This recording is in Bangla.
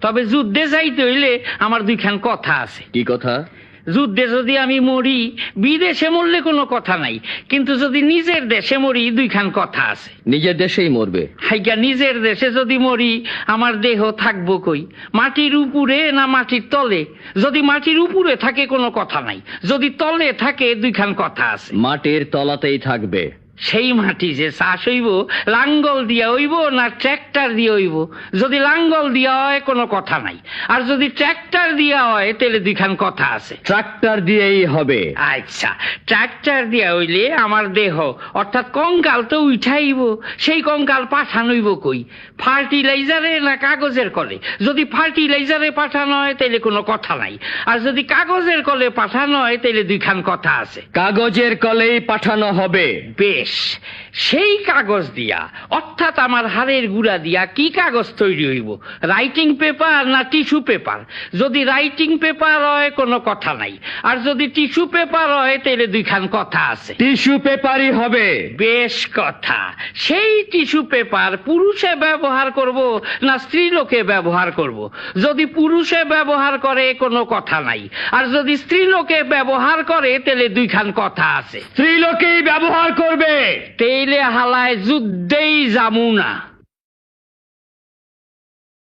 তবে যুদ্ধে যাইতে হইলে আমার দুইখান কথা আছে। কি কথা? যুদ্ধে যদি আমি মরি বিদেশে মরলে কোনো কথা নাই কিন্তু যদি নিজের দেশে মরি দুইখান কথা আছে। নিজের দেশেই মরবে। হাইকা নিজের দেশে যদি মরি আমার দেহ থাকব কই? মাটির উপরে না মাটির তলে? যদি মাটির উপরে থাকে কোনো কথা নাই যদি তলে থাকে দুইখান কথা আছে। মাটির তলাতেই থাকবে। সেই মাটি যে চাষ হইব লাঙ্গল দিয়া হইব না ট্র্যাক্টর দিয়ে হইব? যদি লাঙ্গল দিয়া হয় কোনো কথা নাই। আর যদি ট্র্যাক্টর দিয়া হয় তাহলে দুইখান কথা আছে। ট্রাক্টর দিয়েই হবে। আচ্ছা ট্র্যাক্টর দিয়া হইলে আমার দেহ অর্থাৎ কঙ্কাল তো উঠাইব। সেই কঙ্কাল পাঠানোইব কই? ফার্টিলাইজারে না কাগজের কলে? যদি ফার্টিলাইজারে পাঠানো হয় তাহলে কোনো কথা নাই। আর যদি কাগজের কলে পাঠানো হয় তাহলে দুইখান কথা আছে। কাগজের কলেই পাঠানো হবে। বেশ। wish সেই কাগজ দিয়া অর্থাৎ আমার হাড়ের গুড়া দিয়া কি কাগজ তৈরি হইব? রাইটিং পেপার না টিস্যু পেপার যদি রাইটিং পেপার হয় কোনো কথা নাই। আর যদি টিস্যু পেপার হয় তাহলে দুইখান কথা আছে। টিস্যু পেপারই হবে। বেশ কথা। সেই টিস্যু পেপার পুরুষে ব্যবহার করব না স্ত্রী লোকে ব্যবহার করব? যদি পুরুষে ব্যবহার করে কোনো কথা নাই। আর যদি স্ত্রী লোকে ব্যবহার করে তাহলে দুইখান কথা আছে। স্ত্রীলোকেই ব্যবহার করবে। তেইলে হালায় যুদ্ধেই যামু না।